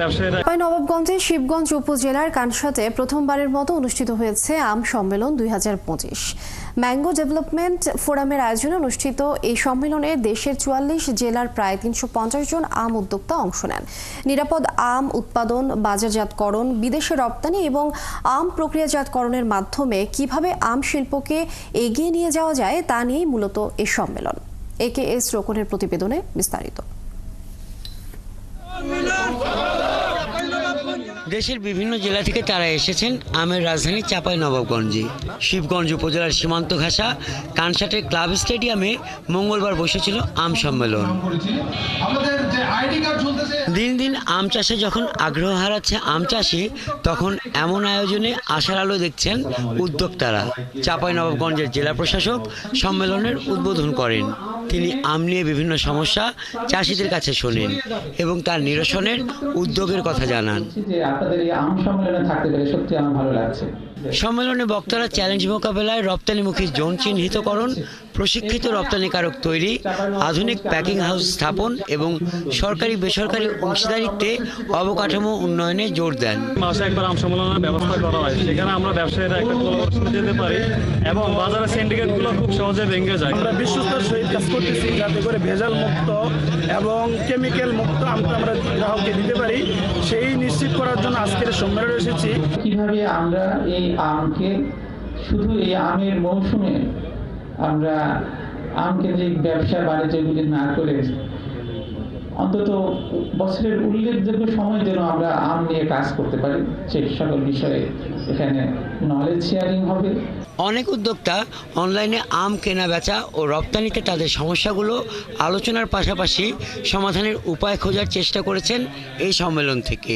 ব্যবসায়ীরা নবাবগঞ্জের শিবগঞ্জ উপজেলার কানসাতে প্রথমবারের মতো অনুষ্ঠিত হয়েছে আম সম্মেলন দুই ম্যাঙ্গো ডেভেলপমেন্ট ফোরামের আয়োজনে অনুষ্ঠিত এই সম্মেলনে দেশের চুয়াল্লিশ জেলার প্রায় তিনশো পঞ্চাশ জন আম উদ্যোক্তা অংশ নেন। নিরাপদ আম উৎপাদন, বাজারজাতকরণ, বিদেশে রপ্তানি এবং আম প্রক্রিয়াজাতকরণের মাধ্যমে কীভাবে আম শিল্পকে এগিয়ে নিয়ে যাওয়া যায় তা নিয়েই মূলত এই সম্মেলন। একে এস রোকনের প্রতিবেদনে বিস্তারিত। দেশের বিভিন্ন জেলা থেকে তারা এসেছেন আমের রাজধানী চাপাই নবাবগঞ্জে শিবগঞ্জ উপজেলার সীমান্ত ঘাসা, কানসাটের ক্লাব স্টেডিয়ামে মঙ্গলবার বসেছিল আম সম্মেলন। দিন দিন আম চাষে যখন আগ্রহ হারাচ্ছে আম চাষি, তখন এমন আয়োজনে আশার আলো দেখছেন উদ্যোক্তারা। চাপাই নবাবগঞ্জের জেলা প্রশাসক সম্মেলনের উদ্বোধন করেন। তিনি আম নিয়ে বিভিন্ন সমস্যা চাষিদের কাছে শোনেন এবং তার নিরসনের উদ্যোগের কথা জানান। সম্মেলনে বক্তারা চ্যালেঞ্জ মোকাবেলায় রপ্তানিমুখী জোন চিহ্নিতকরণ প্রশিক্ষিত রপ্তানিকারক তৈরি আধুনিক প্যাকিং হাউস স্থাপন এবং সরকারি বেসরকারি অংশীদারিত্বে অবকাঠামো উন্নয়নে জোর দেন। মাসে একবার আম সম্মেলনের ব্যবস্থা করা হয়। সেখানে আমরা ব্যবসায়ীরা একটা কোলাবোরেশনে যেতে পারি এবং বাজারের সিন্ডিকেটগুলো খুব সহজে ভেঙে যায়। আমরা বিশ্বস্তর সহিত কাজ করতেছি যাতে করে ভেজাল মুক্ত এবং কেমিক্যাল মুক্ত আমটা আমরা গ্রাহককে দিতে পারি। সেই নিশ্চিত করার জন্য আজকের সম্মেলনে এসেছি। কীভাবে আমরা এই আমকে শুধু এই আমের মৌসুমে আমরা আম কেন্দ্রিক ব্যবসা বাণিজ্যগুলি না করে অন্তত বছরের উল্লেখযোগ্য সময় যেন আমরা আম নিয়ে কাজ করতে পারি, সে সকল বিষয়ে এখানে নলেজ শেয়ারিং হবে। অনেক উদ্যোক্তা অনলাইনে আম কেনা বেচা ও রপ্তানিতে তাদের সমস্যাগুলো আলোচনার পাশাপাশি সমাধানের উপায় খোঁজার চেষ্টা করেছেন এই সম্মেলন থেকে।